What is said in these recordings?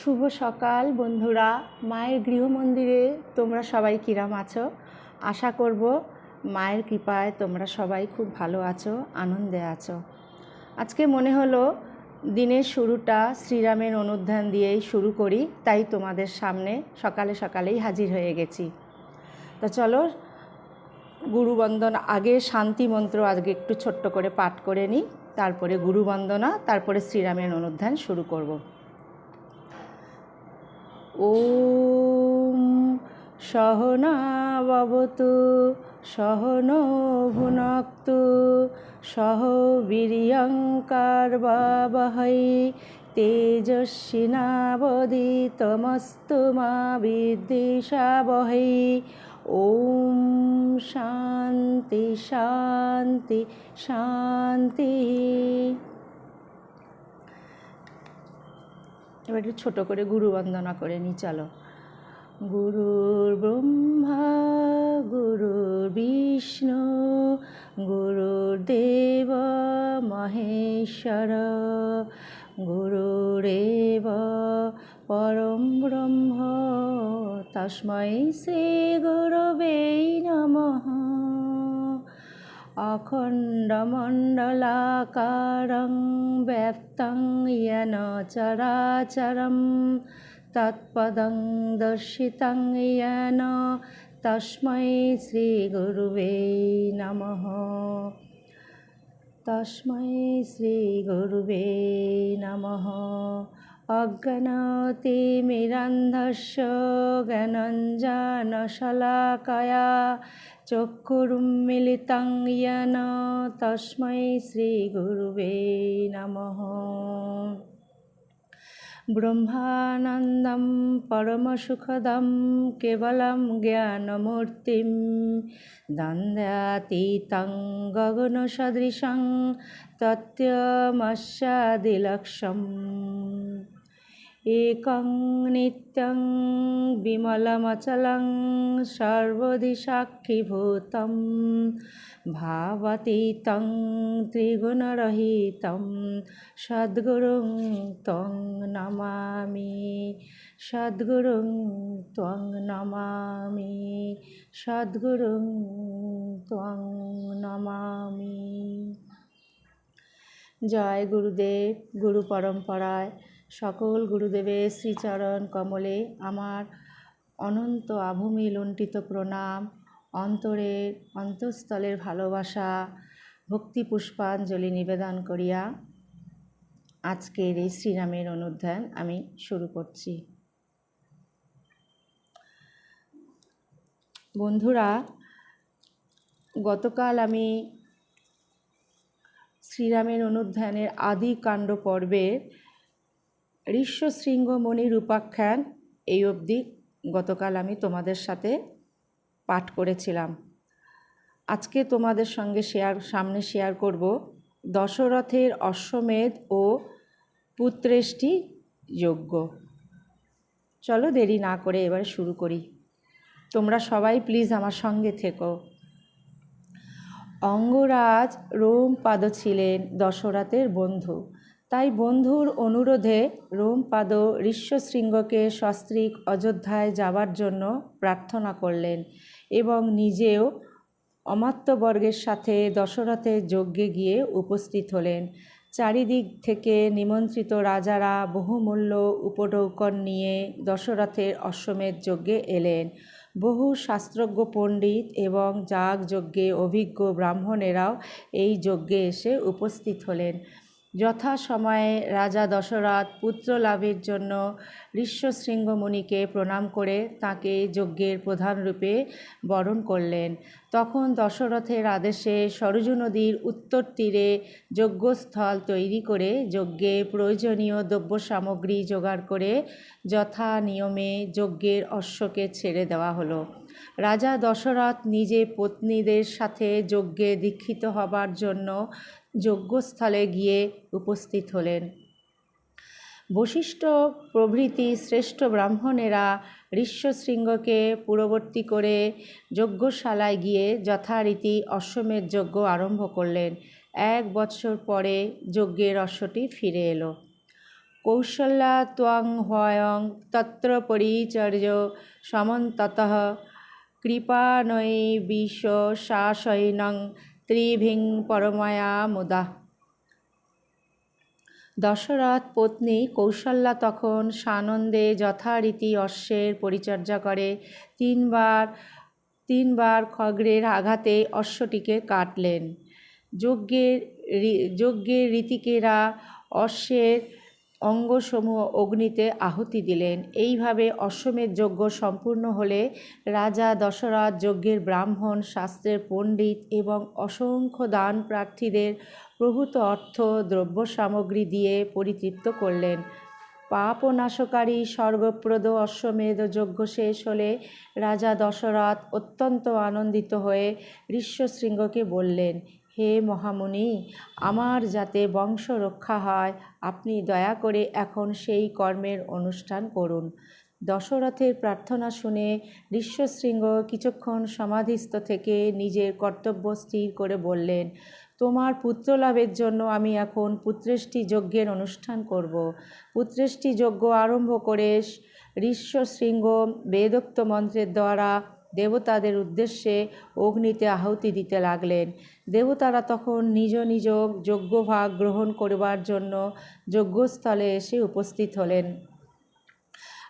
শুভ সকাল বন্ধুরা। মায়ের গৃহমন্দিরে তোমরা সবাই কিরাম আছো? আশা করব মায়ের কৃপায় তোমরা সবাই খুব ভালো আছো, আনন্দে আছো। আজকে মনে হলো দিনের শুরুটা শ্রীরামের অনুধ্যান দিয়েই শুরু করি, তাই তোমাদের সামনে সকালে সকালেই হাজির হয়ে গেছি। তো চলো, গুরুবন্দনা আগে শান্তি মন্ত্র আজকে একটু ছোট্ট করে পাঠ করে নিই, তারপরে গুরুবন্দনা, তারপরে শ্রীরামের অনুধ্যান শুরু করব। ॐ सहनावतु सहनो भुनक्तु सह वीर्यङ्कर्ववहै तेजस्विनावदितमस्तु मा विद्विषावहै ॐ শান্তি শান্তি শান্তি এবার একটু ছোটো করে গুরু বন্দনা করে নি, চলো। গুরুর ব্রহ্মা, গুরুর বিষ্ণু, গুরুর দেব মহেশ্বর গুরুরেব পরম ব্রহ্ম তস্मै শ্রী গুরবে নমঃ अखण्डमण्डलाकारं व्याप्तं येन चराचरं तत्पदं दर्शितं येन तस्मै श्रीगुरुवे नमः तस्मै श्रीगुरुवे नमः अज्ञानतिमिरन्धस्य ज्ञानञ्जनशलाकया চক্ষুরুম মিলিতাং তস্মৈ শ্রী শ্রীগুরুবে নম। ব্রহ্মানন্দম পরমসুখদম কেবলম জ্ঞানমূর্তি দ্বন্দ্বাতীতং গগনসদৃশং তত্ত্বমস্যাদিলক্ষম। একং নিত্যং বিমলমচলং সর্বদিশাক্ষীভূত ভাবাতীতং ত্রিগুণরহিত সদ্গুরু ত্বং নমামি সদ্গুরু ত্বং নমামি সদ্গুরু ত্বং নমামি জয় গুরুদেব গুরু পরম্পরায় সকল গুরুদেবের শ্রীচরণ কমলে আমার অনন্ত আভূমি লুণ্ঠিত প্রণাম অন্তরের অন্তঃস্থলের ভালোবাসা, ভক্তি পুষ্পাঞ্জলি নিবেদন করিয়া আজকের এই শ্রীরামের অনুধ্যান আমি শুরু করছি। বন্ধুরা, গতকাল আমি শ্রীরামের অনুধ্যানের আদি কাণ্ড পর্বের ঋষ্যশৃঙ্গ মণির উপাখ্যান এই অবধি গতকাল আমি তোমাদের সাথে পাঠ করেছিলাম। আজকে তোমাদের সঙ্গে শেয়ার, সামনে শেয়ার করব দশরথের অশ্বমেধ ও পুত্রেষ্টি যজ্ঞ। চলো দেরি না করে এবার শুরু করি। তোমরা সবাই প্লিজ আমার সঙ্গে থেকো। অঙ্গরাজ রোমপাদ ছিলেন দশরথের বন্ধু। তাই বন্ধুর অনুরোধে রোমপাদ ঋষ্যশৃঙ্গকে সস্ত্রীক অযোধ্যায় যাবার জন্য প্রার্থনা করলেন এবং নিজেও অমাত্যবর্গের সাথে দশরথের যজ্ঞে গিয়ে উপস্থিত হলেন। চারিদিক থেকে নিমন্ত্রিত রাজারা বহুমূল্য উপঢৌকন নিয়ে দশরথের অশ্বমেধ যজ্ঞে এলেন। বহু শাস্ত্রজ্ঞ পণ্ডিত এবং যাগযজ্ঞে অভিজ্ঞ ব্রাহ্মণেরাও এই যজ্ঞে এসে উপস্থিত হলেন। যথাসময়ে রাজা দশরথ পুত্র লাভের জন্য ঋষ্যশৃঙ্গ মুনিকে প্রণাম করে তাকে যজ্ঞের প্রধান রূপে বরণ করলেন। তখন দশরথের আদেশে সরজু নদীর উত্তর তীরে যজ্ঞস্থল তৈরি করে যজ্ঞে প্রয়োজনীয় দ্রব্য সামগ্রী জোগাড় করে যথা নিয়মে যজ্ঞের অশ্বকে ছেড়ে দেওয়া হলো। রাজা দশরথ নিজে পত্নীদের সাথে যজ্ঞে দীক্ষিত হবার জন্য যজ্ঞস্থলে গিয়ে উপস্থিত হলেন। বশিষ্ঠ প্রভৃতি শ্রেষ্ঠ ব্রাহ্মণেরা ঋষ্যশৃঙ্গকে পূর্ববর্তী করে যজ্ঞশালায় গিয়ে যথারীতি অশ্বমেধ যজ্ঞ আরম্ভ করলেন। এক বৎসর পরে যজ্ঞের অশ্বটি ফিরে এলো। কৌশল্যা ত্বং হয়ং তত্র পরিচর্য সমন্ততঃ কৃপানৈ বিশ্ব শাসৈনং ত্রিভিং পরমায়া মুদা। দশরথ পত্নী কৌশল্যা তখন সানন্দে যথারীতি অশ্বের পরিচর্যা করে, তিনবার তিনবার খগ্রের আঘাতে অশ্বটিকে কাটলেন। যজ্ঞের যজ্ঞের রীতিকেরা অশ্বের অঙ্গসমূহ অগ্নিতে আহুতি দিলেন। এইভাবে অশ্বমেধ যজ্ঞ সম্পূর্ণ হলে রাজা দশরথ যজ্ঞের ব্রাহ্মণ, শাস্ত্রের পণ্ডিত এবং অসংখ্য দান প্রার্থীদের প্রভূত অর্থ দ্রব্য সামগ্রী দিয়ে পরিতৃপ্ত করলেন। পাপ ও নাশকারী অশ্বমেধ যজ্ঞ শেষ হলে রাজা দশরথ অত্যন্ত আনন্দিত হয়ে ঋষ্যশৃঙ্গকে বললেন হে মহামুনি, আমার যাতে বংশ রক্ষা হয়, আপনি দয়া করে এখন সেই কর্মের অনুষ্ঠান করুন। দশরথের প্রার্থনা শুনে ঋষ্যশৃঙ্গ কিছুক্ষণ সমাধিস্থ থেকে নিজের কর্তব্য স্থির করে বললেন, তোমার পুত্র লাভের জন্য আমি এখন পুত্রেষ্টি যজ্ঞের অনুষ্ঠান করব। পুত্রেষ্টি যজ্ঞ আরম্ভ করে ঋষ্যশৃঙ্গ বেদোক্ত মন্ত্রের দ্বারা দেবতাদের উদ্দেশ্যে অগ্নিতে আহুতি দিতে লাগলেন। দেবতারা তখন নিজ নিজ যজ্ঞভাগ গ্রহণ করবার জন্য যজ্ঞস্থলে এসে উপস্থিত হলেন।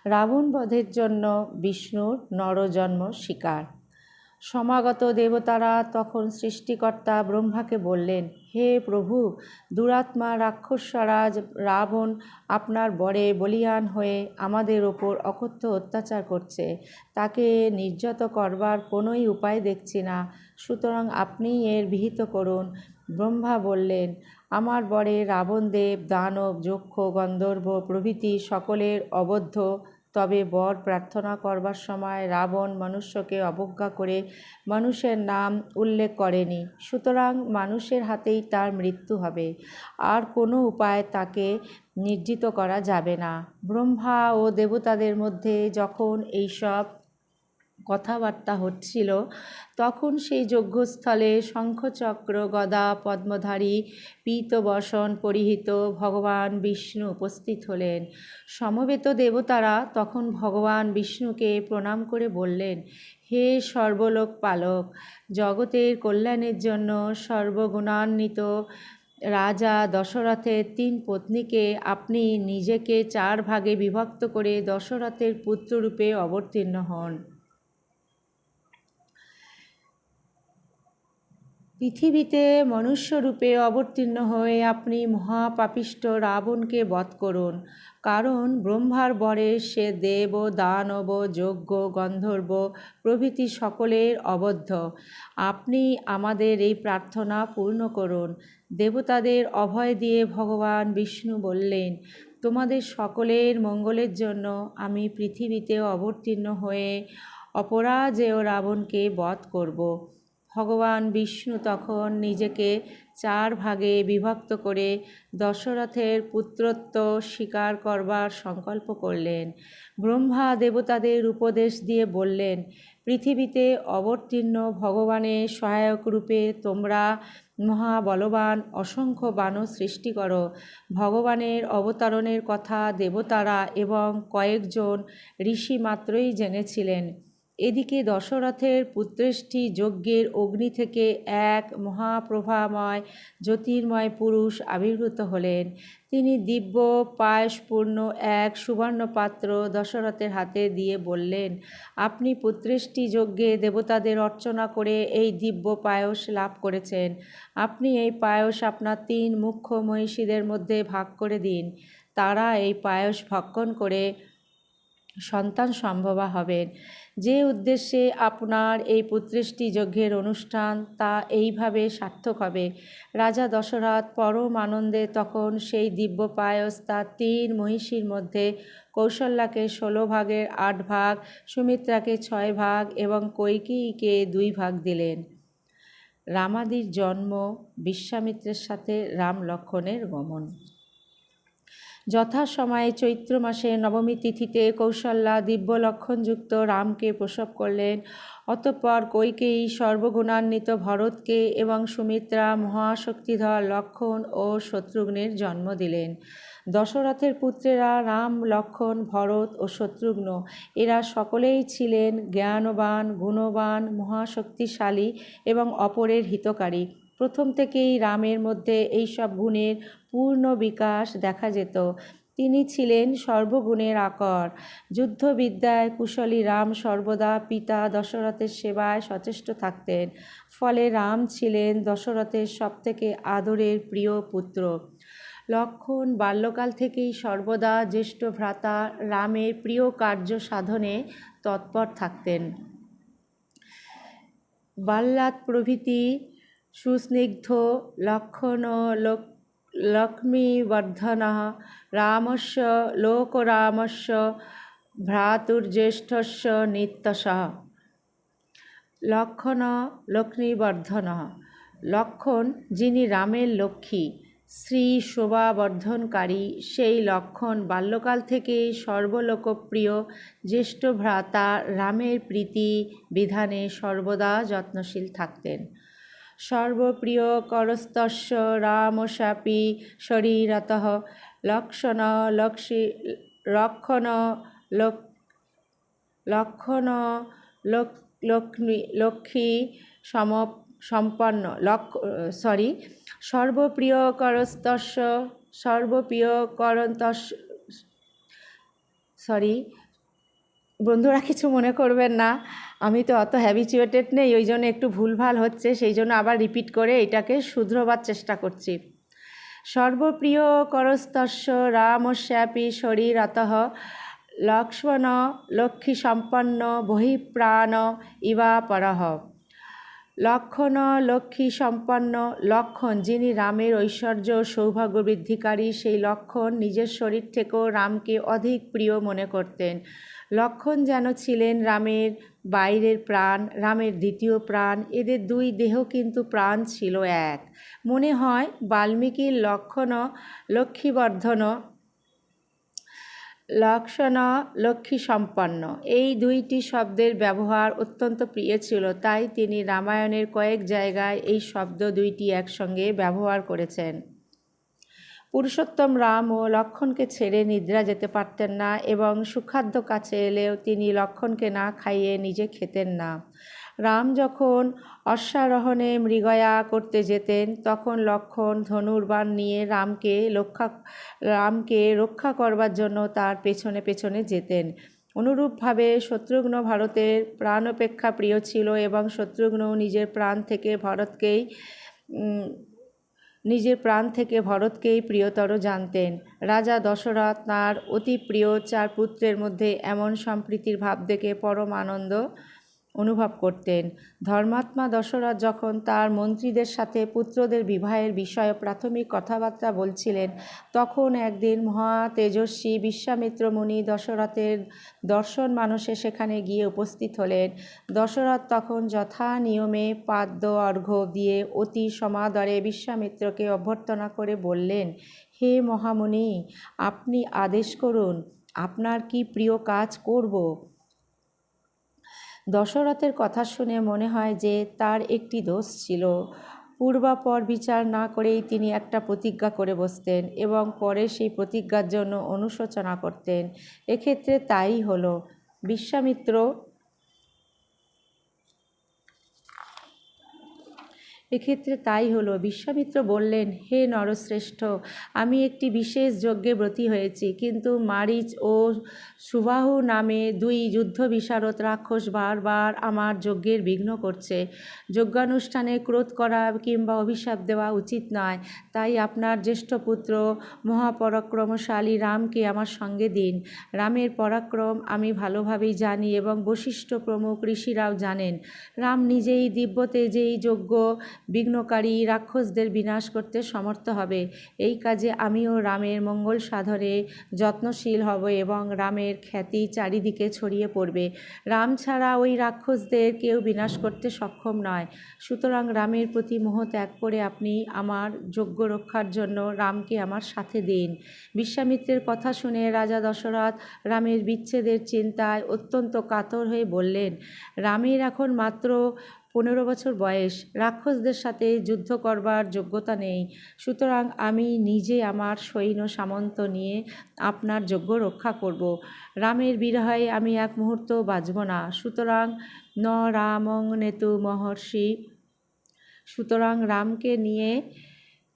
রাবণ বধের জন্য বিষ্ণুর নরজন্ম শিকার। সমাগত দেবতারা তখন সৃষ্টিকর্তা ব্রহ্মাকে বললেন, হে প্রভু, দুরাত্মা রাক্ষসরাজ, রাবণ আপনার বরে বলিয়ান হয়ে আমাদের ওপর অকথ্য অত্যাচার করছে। তাকে নির্যাত করবার কোনোই উপায় দেখছি না। সুতরাং আপনি এর বিহিত করুন। ব্রহ্মা বললেন, আমার বরে রাবণদেব দানব, যক্ষ, গন্ধর্ব প্রভৃতি সকলের অবদ্ধ। তবে বর প্রার্থনা করবার সময় রাবণ মনুষ্যকে অবজ্ঞা করে মানুষের নাম উল্লেখ করেনি। সুতরাং মানুষের হাতেই তার মৃত্যু হবে। আর কোনো উপায় তাকে নির্জিত করা যাবে না। ব্রহ্মা ও দেবতাদের মধ্যে যখন এইসব কথাবার্তা হচ্ছিল। তখন সেই যজ্ঞস্থলে শঙ্খচক্র, গদা, পদ্মধারী, পীতবসন পরিহিত ভগবান বিষ্ণু উপস্থিত হলেন। সমবেত দেবতারা তখন ভগবান বিষ্ণুকে প্রণাম করে বললেন, হে সর্বলোক পালক, জগতের কল্যাণের জন্য সর্বগুণান্বিত রাজা দশরথের তিন পত্নীকে আপনি নিজেকে চার ভাগে বিভক্ত করে দশরথের পুত্ররূপে অবতীর্ণ হন। পৃথিবীতে মনুষ্যরূপে অবতীর্ণ হয়ে আপনি মহাপাপিষ্ট রাবণকে বধ করুন। কারণ ব্রহ্মার বরে সে দেব, দানব, যজ্ঞ, গন্ধর্ব প্রভৃতি সকলের অবদ্ধ। আপনি আমাদের এই প্রার্থনা পূর্ণ করুন। দেবতাদের অভয় দিয়ে ভগবান বিষ্ণু বললেন, তোমাদের সকলের মঙ্গলের জন্য আমি পৃথিবীতে অবতীর্ণ হয়ে অপরাজেয় রাবণকে বধ করব। ভগবান বিষ্ণু তখন নিজেকে চার ভাগে বিভক্ত করে দশরথের পুত্রত্ব স্বীকার করবার সংকল্প করলেন। ব্রহ্মা দেবতাদের উপদেশ দিয়ে বললেন, পৃথিবীতে অবতীর্ণ ভগবানের সহায়ক রূপে তোমরা মহাবলবান অসংখ্য বানর সৃষ্টি করো। ভগবানের অবতারণের কথা দেবতারা এবং কয়েকজন ঋষি মাত্রই জেনেছিলেন। এদিকে দশরথের পুত্রেষ্ঠি যজ্ঞের অগ্নি থেকে এক মহাপ্রভাময় জ্যোতির্ময় পুরুষ আবির্ভূত হলেন। তিনি দিব্য পায়সপূর্ণ এক সুবর্ণ পাত্র দশরথের হাতে দিয়ে বললেন, আপনি পুত্রেষ্টি যজ্ঞে দেবতাদের অর্চনা করে এই দিব্য পায়স লাভ করেছেন। আপনি এই পায়স আপনার তিন মুখ্য মহিষীদের মধ্যে ভাগ করে দিন। তারা এই পায়স ভক্ষণ করে সন্তান সম্ভবা হবেন। যে উদ্দেশ্যে আপনার এই পুত্রেষ্টি যজ্ঞের অনুষ্ঠান তা এইভাবে সার্থক হবে। রাজা দশরথ পরম আনন্দে তখন সেই দিব্য পায়স তার তিন মহিষীর মধ্যে কৌশল্যাকে ষোলো ভাগের আট ভাগ, সুমিত্রাকে ছয় ভাগ এবং কৈকেয়ীকে দুই ভাগ দিলেন। রামাদির জন্ম, বিশ্বামিত্রের সাথে রাম লক্ষণের গমন। যথাসময়ে চৈত্র মাসে নবমী তিথিতে কৌশল্যা দিব্য লক্ষণযুক্ত রামকে প্রসব করলেন। অতঃপর কৈকেয়ী সর্বগুণান্বিত ভরতকে এবং সুমিত্রা মহাশক্তিধর লক্ষণ ও শত্রুঘ্নের জন্ম দিলেন। দশরথের পুত্রেরা রাম লক্ষ্মণ ভরত ও শত্রুঘ্ন। এরা সকলেই ছিলেন জ্ঞানবান, গুণবান, মহাশক্তিশালী এবং অপরের হিতকারী। প্রথম থেকেই রামের মধ্যে এইসব গুণের পূর্ণ বিকাশ দেখা যেত। তিনি ছিলেন সর্বগুণের আকর। যুদ্ধবিদ্যায় কুশলী রাম সর্বদা পিতা দশরথের সেবায় সচেষ্ট থাকতেন। ফলে রাম ছিলেন দশরথের সবথেকে আদরের প্রিয় পুত্র। লক্ষণ বাল্যকাল থেকেই সর্বদা জ্যেষ্ঠ ভ্রাতা রামের প্রিয় কার্য সাধনে তৎপর থাকতেন। বাল্লাত প্রভৃতি সুস্নিগ্ধ লক্ষণ লোক লক্ষ্মীবর্ধনः রামস্য লোকরামস্য ভ্রাতুর্জ্যেষ্ঠস্য নিত্যসহ লক্ষণ লক্ষ্মীবর্ধন লক্ষণ যিনি রামের লক্ষ্মী। শ্রী শোভাবর্ধনকারী সেই লক্ষণ বাল্যকাল থেকেই সর্বলোকপ্রিয় জ্যেষ্ঠ ভ্রাতা রামের প্রীতি বিধানে সর্বদা যত্নশীল থাকতেন। সর্বপ্রিয় করস্তস্য রামশাপি শরীরতঃ লক্ষণ লক্ষী লক্ষণ লক্ষণ লক্ষ্মী লক্ষ্মী সম সম্পন্ন লক্ষ সরি সর্বপ্রিয় করস্তস্য সর্বপ্রিয় করন্তস্য সরি বন্ধুরা কিছু মনে করবেন না। আমি তো অত হ্যাবিচুয়েটেড নেই, ওই জন্য একটু ভুলভাল হচ্ছে, সেই জন্য আবার রিপিট করে এটাকে শুধরবার চেষ্টা করছি। সর্বপ্রিয় করস্তস্য রাম রামস্যাপি শরীরতঃ লক্ষ্মণ লক্ষ্মী সম্পন্ন বহিপ্রাণ ইবা পরহ লক্ষণ লক্ষ্মী সম্পন্ন লক্ষণ যিনি রামের ঐশ্বর্য সৌভাগ্য বৃদ্ধিকারী, সেই লক্ষণ নিজের শরীর থেকেও রামকে অধিক প্রিয় মনে করতেন। লক্ষণ যেন ছিলেন রামের বাইরের প্রাণ, রামের দ্বিতীয় প্রাণ, এদের দুই দেহ কিন্তু প্রাণ ছিল এক। মনে হয় বাল্মীকির লক্ষণ লক্ষ্মীবর্ধন, লক্ষণ লক্ষ্মী সম্পন্ন এই দুইটি শব্দের ব্যবহার অত্যন্ত প্রিয় ছিল, তাই তিনি রামায়ণের কয়েক জায়গায় এই শব্দ দুইটি একসঙ্গে ব্যবহার করেছেন। পুরুষোত্তম রাম ও লক্ষণকে ছেড়ে নিদ্রা যেতে পারতেন না এবং সুখাদ্য কাছে এলেও তিনি লক্ষণকে না খাইয়ে নিজে খেতেন না। রাম যখন অশ্বারোহণে মৃগয়া করতে যেতেন, তখন লক্ষণ ধনুর্বাণ নিয়ে রামকে রক্ষা রামকে রক্ষা করবার জন্য তার পেছনে পেছনে যেতেন। অনুরূপভাবে শত্রুঘ্ন ভারতের প্রাণ অপেক্ষা প্রিয় ছিল এবং শত্রুঘ্ন নিজের প্রাণ থেকে ভারতকেই নিজের প্রাণ থেকে ভরতকেই প্রিয়তর জানতেন। রাজা দশরথ তাঁর অতি প্রিয় চার পুত্রের মধ্যে এমন সম্প্রীতির ভাব দেখে পরম আনন্দ অনুভব করতেন। ধর্মাত্মা দশরথ যখন তার মন্ত্রীদের সাথে পুত্রদের বিবাহের বিষয়ে প্রাথমিক কথাবার্তা বলছিলেন, তখন একদিন মহা তেজস্বী বিশ্বামিত্র মুনি দশরথের দর্শন মানুষে সেখানে গিয়ে উপস্থিত হলেন। দশরথ তখন যথা নিয়মে পাদ্য, অর্ঘ্য দিয়ে অতি সমাদরে বিশ্বামিত্রকে অভ্যর্থনা করে বললেন, হে মহামুনি, আপনি আদেশ করুন, আপনার কি প্রিয় কাজ করব? দশরথের কথা শুনে মনে হয় যে তার একটি দোষ ছিল। পূর্বাপর বিচার না করেই তিনি একটা প্রতিজ্ঞা করে বসতেন এবং পরে সেই প্রতিজ্ঞার জন্য অনুশোচনা করতেন। এক্ষেত্রে তাই হলো। বিশ্বামিত্র এক্ষেত্রে তাই হলো। বিশ্বামিত্র বললেন, হে নরশ্রেষ্ঠ, আমি একটি বিশেষ যজ্ঞে ব্রতী হয়েছি, কিন্তু মারিচ ও সুবাহু নামে দুই যুদ্ধ বিশারদ রাক্ষস বারবার আমার যজ্ঞের বিঘ্ন করছে। যজ্ঞানুষ্ঠানে ক্রোধ করা কিংবা অভিশাপ দেওয়া উচিত নয়। তাই আপনার জ্যেষ্ঠ পুত্র, মহাপরাক্রমশালী রামকে আমার সঙ্গে দিন। রামের পরাক্রম আমি ভালোভাবেই জানি এবং বশিষ্ঠ প্রমুখ ঋষিরাও জানেন। রাম নিজেই দিব্যতে যেই যজ্ঞ বিঘ্নকারী রাক্ষসদের বিনাশ করতে সমর্থ হবে। এই কাজে আমিও রামের মঙ্গল সাধনে যত্নশীল হব এবং রামের খ্যাতি চারিদিকে ছড়িয়ে পড়বে। রাম ছাড়া ওই রাক্ষসদের কেউ বিনাশ করতে সক্ষম নয়। সুতরাং রামের প্রতি মোহ ত্যাগ করে আপনি আমার যোগ্য রক্ষার জন্য রামকে আমার সাথে দিন। বিশ্বামিত্রের কথা শুনে রাজা দশরথ রামের বিচ্ছেদের চিন্তায় অত্যন্ত কাতর হয়ে বললেন, রামের এখন মাত্র পনেরো বছর বয়স। রাক্ষসদের সাথে যুদ্ধ করবার যোগ্যতা নেই। সুতরাং আমি নিজে আমার সৈন্য সামন্ত নিয়ে আপনার যোগ্য রক্ষা করব। রামের বিরহে আমি এক মুহূর্ত বাঁচব না। সুতরাং ন রামং নেতু মহর্ষি, সুতরাং রামকে নিয়ে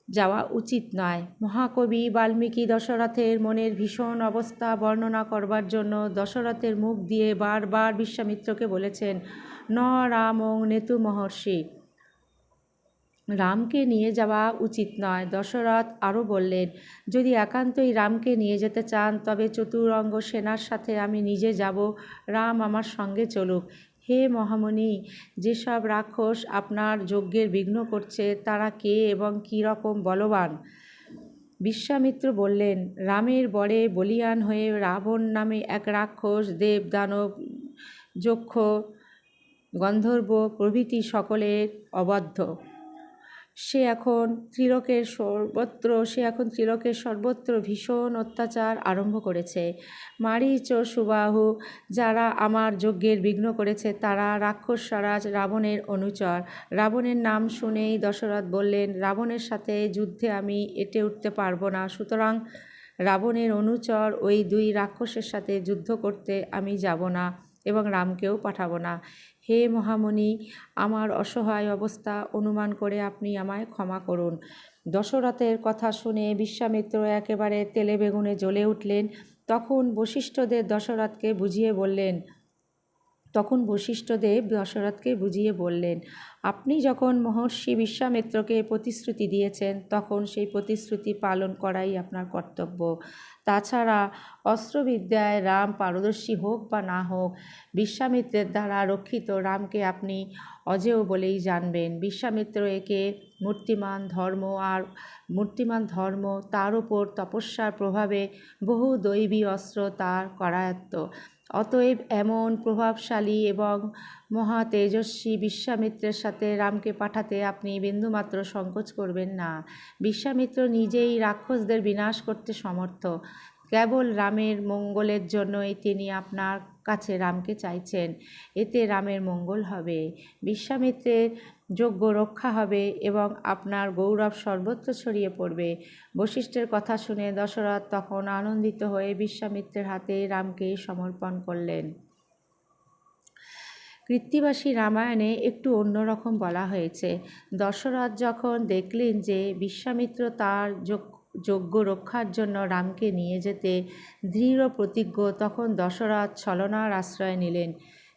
যাওয়া উচিত নয়। মহাকবি বাল্মীকি দশরথের মনের ভীষণ অবস্থা বর্ণনা করবার জন্য দশরথের মুখ দিয়ে বারবার বিশ্বামিত্রকে বলেছেন ন রামং নেতু মহর্ষি। রামকে নিয়ে যাওয়া উচিত নয়, দশরথ আরও বললেন, যদি একান্তই রামকে নিয়ে যেতে চান, তবে চতুরঙ্গ সেনার সাথে আমি নিজে যাব, রাম আমার সঙ্গে চলুক। হে মহামণি, যেসব রাক্ষস আপনার যজ্ঞের বিঘ্ন করছে, তারা কে এবং কী রকম বলবান? বিশ্বামিত্র বললেন, রামের বরে বলিয়ান হয়ে রাবণ নামে এক রাক্ষস দেব দানব যক্ষ গন্ধর্ব প্রভৃতি সকলের অবাধ্য। সে এখন ত্রিলোকের সর্বত্র, সে এখন ত্রিলোকের সর্বত্র ভীষণ অত্যাচার আরম্ভ করেছে। মারিচ ও সুবাহু যারা আমার যজ্ঞের বিঘ্ন করেছে, তারা রাক্ষস স্বরাজ রাবণের অনুচর। রাবণের নাম শুনেই দশরথ বললেন, রাবণের সাথে যুদ্ধে আমি এটে উঠতে পারব না। সুতরাং রাবণের অনুচর ওই দুই রাক্ষসের সাথে যুদ্ধ করতে আমি যাব না এবং রামকেও পাঠাবো না। হে মহামণি, আমার অসহায় অবস্থা অনুমান করে আপনি আমায় ক্ষমা করুন। দশরথের কথা শুনে বিশ্বামিত্র একেবারে তেলে বেগুনে জ্বলে উঠলেন। তখন বশিষ্ঠদের দশরথকে বুঝিয়ে বললেন, তখন বশিষ্ঠদেব দশরথকে বুঝিয়ে বললেন, আপনি যখন মহর্ষি বিশ্বামিত্রকে প্রতিশ্রুতি দিয়েছেন, তখন সেই প্রতিশ্রুতি পালন করাই আপনার কর্তব্য। তাছাড়া অস্ত্রবিদ্যায় রাম পারদর্শী হোক বা না হোক, বিশ্বামিত্রের দ্বারা রক্ষিত রামকে আপনি অজেয় বলেই জানবেন। বিশ্বামিত্র একে মূর্তিমান ধর্ম আর মূর্তিমান ধর্ম, তার উপর তপস্যার প্রভাবে বহু দৈবী অস্ত্র তার করায়ত্ত। অতএব এমন প্রভাবশালী এবং মহা তেজস্বী বিশ্বামিত্রের সাথে রামকে পাঠাতে আপনি বিন্দুমাত্র সংকোচ করবেন না। বিশ্বামিত্র নিজেই রাক্ষসদের বিনাশ করতে সমর্থ। কেবল রামের মঙ্গলের জন্যই তিনি আপনার কাছে রামকে চাইছেন। এতে রামের মঙ্গল হবে বিশ্বামিত্রের যোগ্য রক্ষা হবে এবং আপনার গৌরব সর্বত্র ছড়িয়ে পড়বে। বশিষ্ঠের কথা শুনে দশরথ তখন আনন্দিত হয়ে বিশ্বামিত্রের হাতে রামকে সমর্পণ করলেন। কৃত্তিবাসী রামায়ণে একটু অন্যরকম বলা হয়েছে। দশরথ যখন দেখলেন যে বিশ্বামিত্র তার যজ্ঞ রক্ষার জন্য রামকে নিয়ে যেতে দৃঢ় প্রতিজ্ঞ তখন দশরথ ছলনার আশ্রয় নিলেন।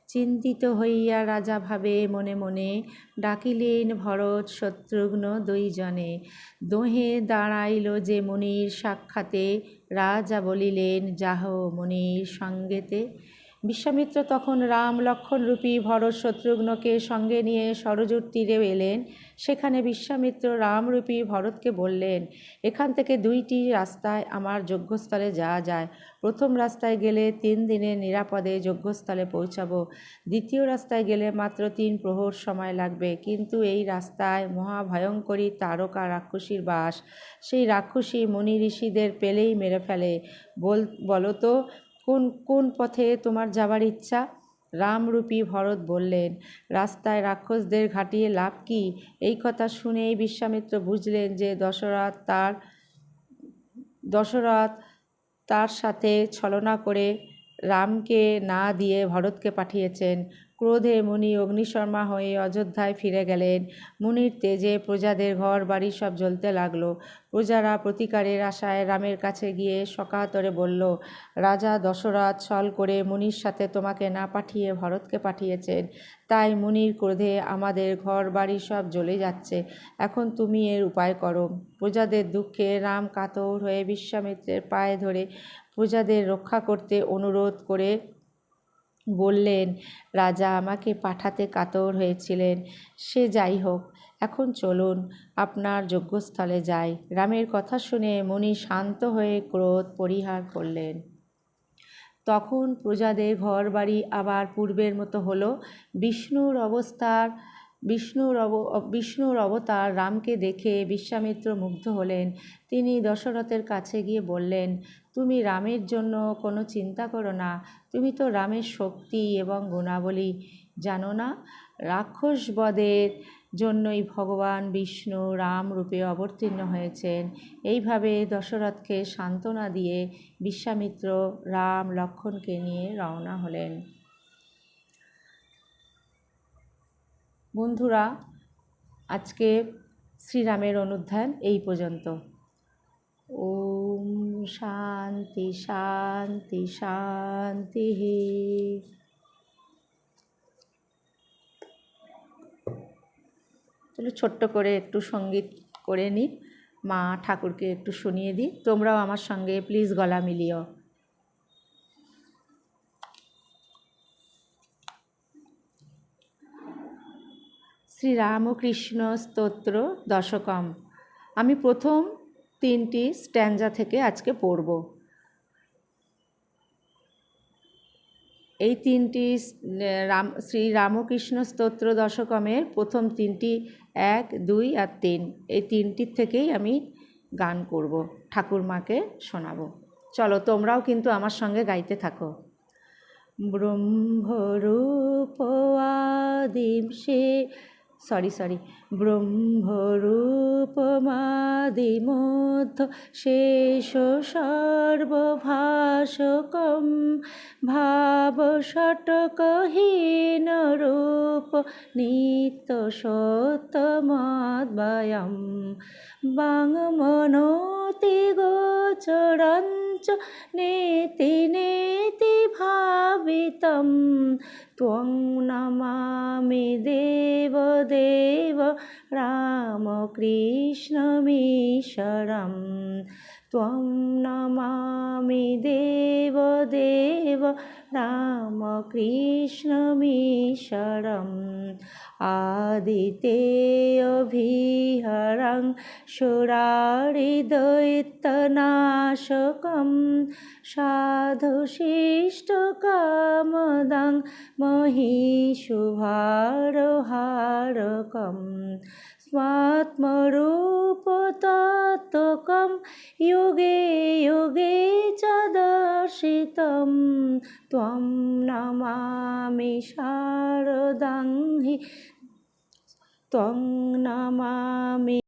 চিন্তিত হইয়া রাজা ভাবে মনে মনে ডাকিলেন ভরত শত্রুঘ্ন দুইজনে। দোহে দাঁড়াইল যে মুনির সাক্ষাতে। রাজা বলিলেন, যাহ মুনির সঙ্গেতে। বিশ্বামিত্র তখন রাম লক্ষণরূপী ভরত শত্রুঘ্নকে সঙ্গে নিয়ে সরজুর তীরে এলেন। সেখানে বিশ্বামিত্র রামরূপী ভরতকে বললেন, এখান থেকে দুইটি রাস্তায় আমার যজ্ঞস্থলে যাওয়া যায়। প্রথম রাস্তায় গেলে তিন দিনে নিরাপদে যজ্ঞস্থলে পৌঁছাবো। দ্বিতীয় রাস্তায় গেলে মাত্র তিন প্রহর সময় লাগবে। কিন্তু এই রাস্তায় মহাভয়ঙ্করী তারকা রাক্ষসীর বাস। সেই রাক্ষসী মুনি ঋষিদের পেলেই মেরে ফেলে। বল, বলো তো কোন কোন পথে তোমার যাবার ইচ্ছা? রামরূপী ভরত বললেন, রাস্তায় রাক্ষসদের ঘাটিয়ে লাভ কি? এই কথা শুনেই বিশ্বামিত্র বুঝলেন যে দশরথ তার দশরথ তার সাথে ছলনা করে রামকে না দিয়ে ভরতকে পাঠিয়েছেন। ক্রোধে মুনি অগ্নিশর্মা হয়ে অযোধ্যায় ফিরে গেলেন। মুনির তেজে প্রজাদের ঘর বাড়ি সব জ্বলতে লাগল। প্রজারা প্রতিকারের আশায় রামের কাছে গিয়ে সকাতরে বলল, রাজা দশরথ ছল করে মুনির সাথে তোমাকে না পাঠিয়ে ভরতকে পাঠিয়েছেন। তাই মুনির ক্রোধে আমাদের ঘর বাড়ি সব জ্বলে যাচ্ছে। এখন তুমি এর উপায় করো। প্রজাদের দুঃখে রাম কাতর হয়ে বিশ্বামিত্রের পায়ে ধরে প্রজাদের রক্ষা করতে অনুরোধ করে বললেন, রাজা আমাকে পাঠাতে কাতর হয়েছিলেন। সে যাই হোক, এখন চলুন, আপনার যজ্ঞস্থলে যাই। রামের কথা শুনে মুনি শান্ত হয়ে ক্রোধ পরিহার করলেন। তখন প্রজাদের ঘর বাড়ি আবার পূর্বের মতো হলো। বিষ্ণুর অবস্থার বিষ্ণুর অব, বিষ্ণুর অবতার রামকে দেখে বিশ্বামিত্র মুগ্ধ হলেন। তিনি দশরথের কাছে গিয়ে বললেন, তুমি রামের জন্য কোনো চিন্তা করো না, তুমি তো রামের শক্তি এবং গুণাবলী। জানো না, রাক্ষস বধের জন্যই ভগবান বিষ্ণু রাম রূপে অবতীর্ণ হয়েছেন। এইভাবে দশরথকে সান্ত্বনা দিয়ে বিশ্বামিত্র রাম লক্ষণকে নিয়ে রওনা হলেন। বন্ধুরা, আজকে শ্রীরামের অনুধ্যান এই পর্যন্ত। ওম শান্তি শান্তি শান্তি চলো ছোট্ট করে একটু সংগীত করে নিই। মা ঠাকুরকে একটু শুনিয়ে দিই। তোমরাও আমার সঙ্গে প্লিজ গলা মিলিও। শ্রীরামকৃষ্ণ স্তোত্র দশকম। আমি প্রথম তিনটি স্ট্যান্ডা থেকে আজকে পড়ব। এই তিনটি রাম শ্রী রামকৃষ্ণ স্তোত্র দশকমের প্রথম তিনটি এক, দুই আর তিন। এই তিনটির থেকেই আমি গান করব, ঠাকুরমাকে শোনাবো। চলো, তোমরাও কিন্তু আমার সঙ্গে গাইতে থাকো। ব্রহ্মরূপ আদিম সে সরি সরি। ব্রহ্মরূপমাদিমধ্য শেষ সর্বভাসকম ভাবষটকহীন রূপ নিত্য সত্যমদ্বয়ম বাংমনোতি গোচরঞ্চ নেতি নেতি ভাবিতম। ত্বং নমামি দেব देवदेव रामकृष्णमीश्वरं त्वं नमामि देवदेव আদিতে অভিহারাং সুরারিদৈত্যনাশকম সাধুশিষ্টকামদাং মহিষুভারহারকম स्वात्मरूपतत्त्वकं युगे युगे च दर्शितं त्वं नमामि शारदां हि त्वं नमामि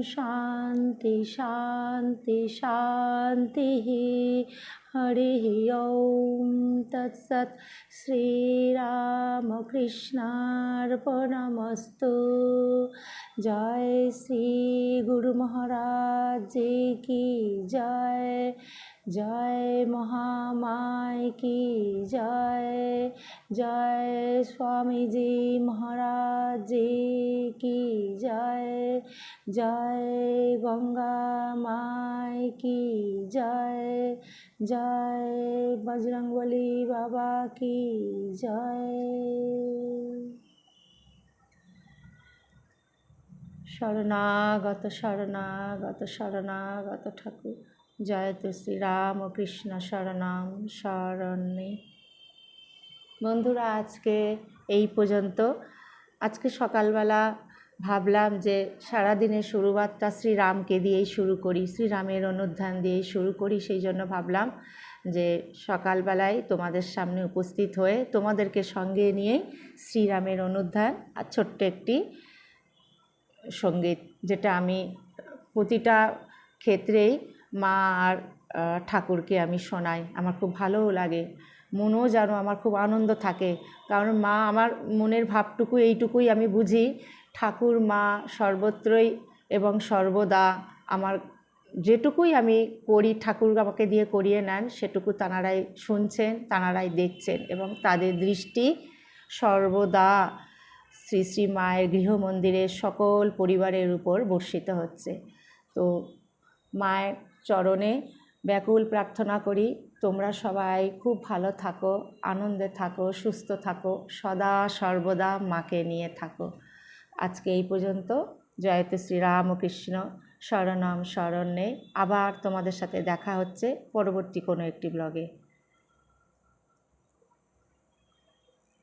शान्ति शान्ति शान्तिः हरिः ॐ तत्सत् श्रीरामकृष्णार्पणमस्तु जय श्री गुरु महाराज जी की जय জয় মহামায় কি জয়? জয় স্বামীজি মহারাজে কি জয়? জয় গঙ্গা মায় কি জয়? জয় বজরঙ্গবলী বাবা কি জয়? শরণাগত শরণাগত শরণাগত ঠাকুর। জয়ত শ্রীরাম কৃষ্ণ শরণাম শরণে বন্ধুরা, আজকে এই পর্যন্ত। আজকে সকালবেলা ভাবলাম যে সারাদিনের শুরুবাতটা শ্রীরামকে দিয়েই শুরু করি, শ্রীরামের অনুধ্যান দিয়েই শুরু করি, সেই জন্য ভাবলাম যে সকালবেলায় তোমাদের সামনে উপস্থিত হয়ে তোমাদেরকে সঙ্গে নিয়েই শ্রীরামের অনুধ্যান আর ছোট্ট একটি সংগীত, যেটা আমি প্রতিটা ক্ষেত্রেই মা আর ঠাকুরকে আমি শোনাই। আমার খুব ভালোও লাগে। মনও যেন আমার খুব আনন্দ থাকে। কারণ মা আমার মনের ভাবটুকু এইটুকুই আমি বুঝি। ঠাকুর, মা সর্বত্রই এবং সর্বদা আমার যেটুকুই আমি করি, ঠাকুর আমাকে দিয়ে করিয়ে নেন, সেটুকু তাঁরাই শুনছেন তাঁরাই দেখছেন এবং তাদের দৃষ্টি সর্বদা শ্রী শ্রী মায়ের গৃহমন্দিরের সকল পরিবারের উপর বর্ষিত হচ্ছে। তো মায়ের চরণে ব্যাকুল প্রার্থনা করি। তোমরা সবাই খুব ভালো থাকো, আনন্দে থাকো, সুস্থ থাকো, সদা সর্বদা মাকে নিয়ে থাকো। আজকে এই পর্যন্ত। জয়তে শ্রীরামকৃষ্ণ। শরণম শরণ্যে। আবার তোমাদের সাথে দেখা হচ্ছে পরবর্তী কোনো একটি ব্লগে